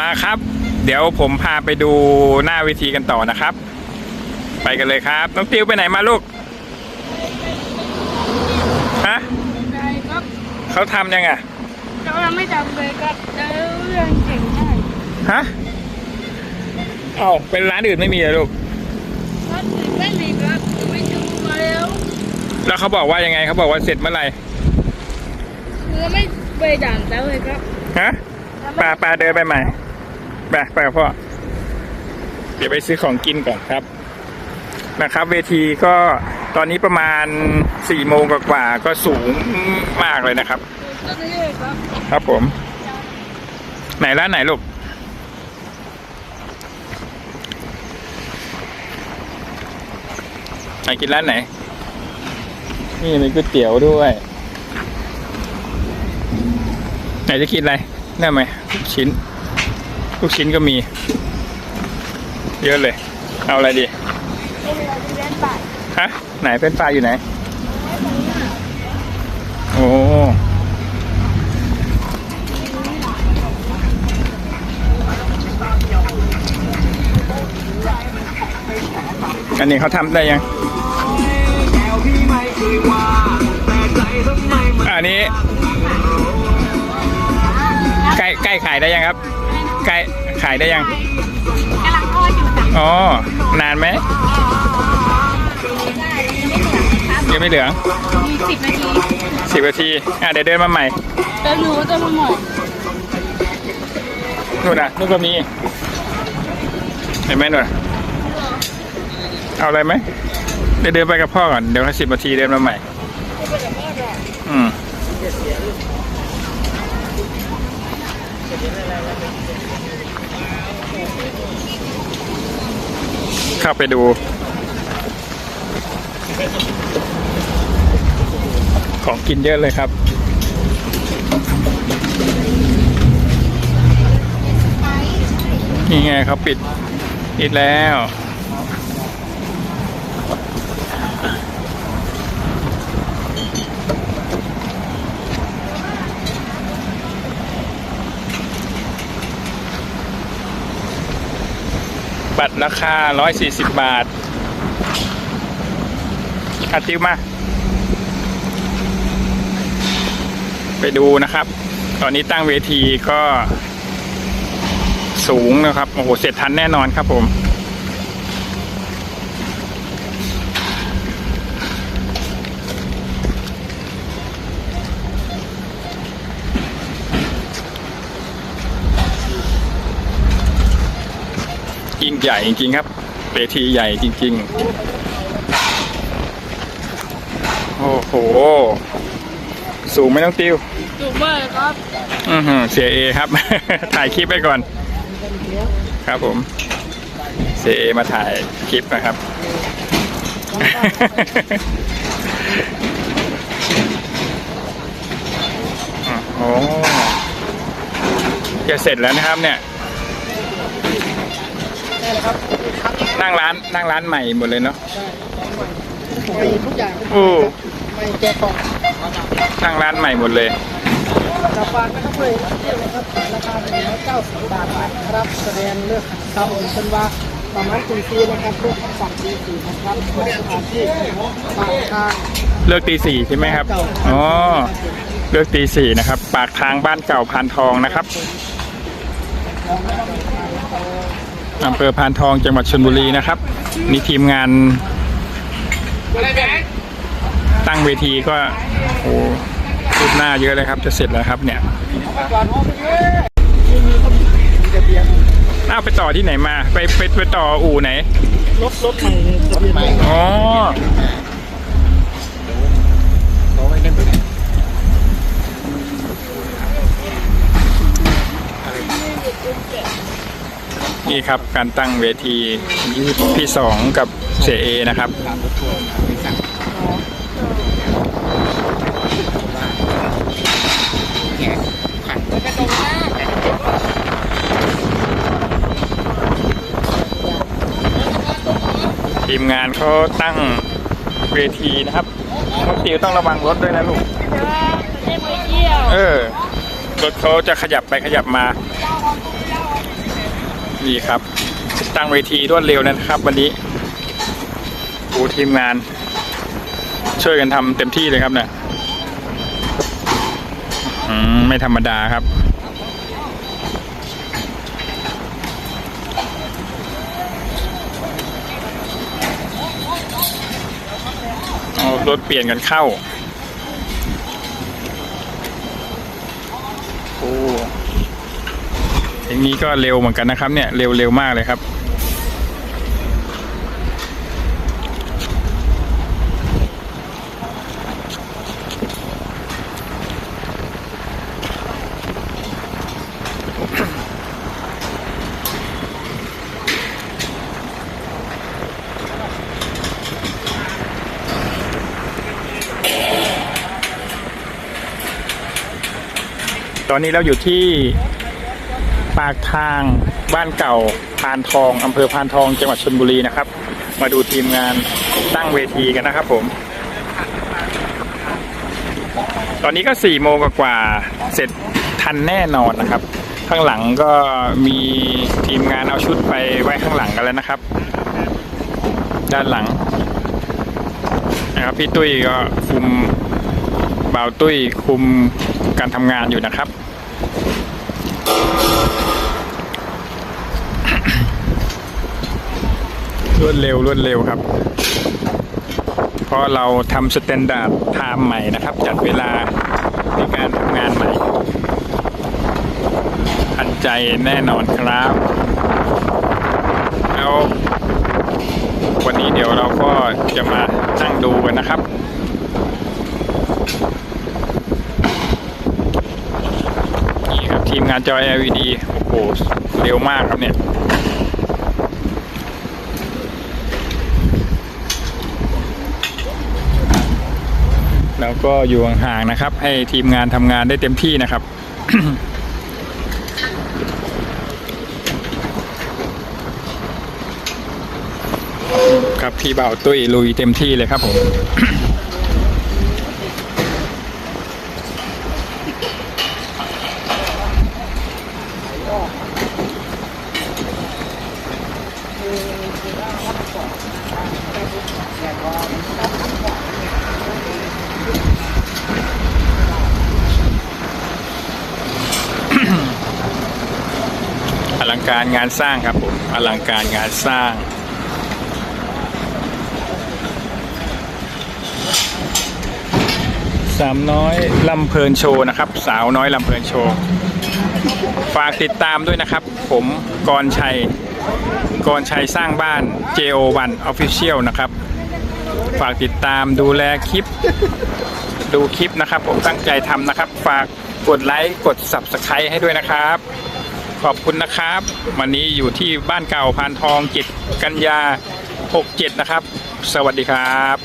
มาครับ เดี๋ยวผมพาไปดูหน้าเวทีกันต่อนะครับ ไปกันเลยครับ น้องติวไปไหนมาลูกฮะใช่ครับเขาทำยังไงเรายังไม่จำเลยครับแต่เรื่องเก่งมากฮะเอ้าเป็นร้านอื่นไม่มีเหรอลูกครับตื่นเต้นอีกครับไปดูมาแล้วแล้วเขาบอกว่ายังไงเขาบอกว่าเสร็จเมื่อไหร่คือไม่ไปด่านแล้วเลยครับฮะ ปลาปลาเดินไปใหม่ไปไปกับพ่อเดี๋ยวไปซื้อของกินก่อนครับ นะครับ เวทีก็ตอนนี้ประมาณสี่โมงกว่าก็สูงมากเลยนะครับ ครับครับผม ไหนร้านไหนลูกไหนกินร้านไหน นี่มีก๋วยเตี๋ยวด้วย ไหนจะกินอะไร ได้ไหมลูกชิ้น ลูกชิ้นก็มี เยอะเลย เอาอะไรดีเวลาเรียนบ่ายฮะไหนเป็นปลาอยู่ไหน โอ้อันนี้เขาทำได้ยัง อันนี้ ใกล้ใกล้ขายได้ยังครับ ใกล้ขายได้ยัง กำลังทอดอยู่จ้ะอ๋อ นานไหมยังไม่เหลืองมีสิบนาทีสิบนาที อะเดี๋ยวเดินมาใหม่แต่หนูจะมาหมดนู่นน่ะนู่นก็มี เห็นไหมนู่นน่ะเอาอะไรไหมเดี๋ยวเดินไปกับพ่อก่อน เดี๋ยวให้สิบนาทีเดินมาใหม่ อืม เข้าไปดู ของกินเยอะเลยครับนี่ไงเขาปิดปิดแล้ว บัตรราคา 140 บาทอาติวมา ไปดูนะครับ ตอนนี้ตั้งเวทีก็สูงนะครับ โอ้โห เสร็จทันแน่นอนครับผม ใหญ่จริงๆครับเวทีใหญ่จริง ๆ โอ้โห สูงไหม่ต้องติวถูกมากครับ อือหือเสียเอครับ ถ่ายคลิปไปก่อน ครับผม เสียเอมาถ่ายคลิปนะครับ โอ้โหจะเสร็จแล้วนะครับเนี่ย นั่งร้านนั่งร้านใหม่หมดเลยเนาะไปทุกอย่างโอ้ไม่แก้กล่องนั่งร้านใหม่หมดเลยกาแฟนะครับเลยเที่ยวนะครับราคาหนึ่งร้อยเก้าสิบบาทนะครับแสดงเลือกครับผมเป็นว่าประมาณตีสี่นะครับเลือกฝั่งตีสี่นะครับสถานที่ปากทางเลิกตีสี่ใช่ไหมครับอ๋อเลิกตีสี่นะครับ ปากทางบ้านเก่าพานทองนะครับ อำเภอพานทองจังหวัดชลบุรีนะครับ มีทีมงานตั้งเวทีก็โอ้คืบหน้าเยอะเลยครับ จะเสร็จแล้วครับเนี่ยก่อนห้องไปเยอะมีทะเบียนอ้าวไปต่อที่ไหนมา ไปไปไปต่ออู่ไหนรถรถใหม่ทะเบียนใหม่อ๋อ นี่ครับการตั้งเวทีที่สองกับเสเอนะครับทีมงานเขาตั้งเวทีนะครับน้องติวต้องระวังรถด้วยนะลูกจะได้ไปเที่ยวเออ รถเขาจะขยับไปขยับมา นี่ครับตั้งเวทีรวดเร็วนะครับ วันนี้โอ้ทีมงาน ช่วยกันทำเต็มที่เลยครับเนี่ยไม่ธรรมดาครับรถเปลี่ยนกันเข้า โอ้ นี้ก็เร็วเหมือนกันนะครับ เนี่ยเร็วเร็วมากเลยครับ ตอนนี้เราอยู่ที่ ปากทางบ้านเก่าพานทองอำเภอพานทองจังหวัดชลบุรีนะครับ มาดูทีมงานตั้งเวทีกันนะครับผม ตอนนี้ก็สี่โมงกว่าเสร็จทันแน่นอนนะครับ ข้างหลังก็มีทีมงานเอาชุดไปไว้ข้างหลังกันแล้วนะครับ ด้านหลังนะครับพี่ตุ้ยก็คุมบ่าวตุ้ยคุมการทำงานอยู่นะครับ วดเร็วรวดเร็วครับ เพราะเราทำสแตนดาร์ดไทม์ใหม่นะครับ จัดเวลาในการทำงานใหม่ทันใจแน่นอนครับ แล้ววันนี้เดี๋ยวเราก็จะมานั่งดูกันนะครับนี่ครับทีมงานจอ LED โอ้โหเร็วมากครับเนี่ย แล้วก็อยู่ห่างๆนะครับ ให้ทีมงานทำงานได้เต็มที่นะครับครับพี่เบาตุ้ยลุยเต็มที่เลยครับผม อลัง การงานสร้างครับผมอลังการงานสร้างสามน้อยลำเพลินโชว์นะครับ สาวน้อยลำเพลินโชว์ฝากติดตามด้วยนะครับ ผมกรชัยกรชัยสร้างบ้าน JO1 Official นะครับ ฝากติดตามดูแลคลิป ดูคลิปนะครับ ผมตั้งใจทำนะครับ ฝากกดไลค์กด Subscribe ให้ด้วยนะครับ ขอบคุณนะครับ วันนี้อยู่ที่บ้านเก่าพานทองจิตกัญญา 67 นะครับ สวัสดีครับ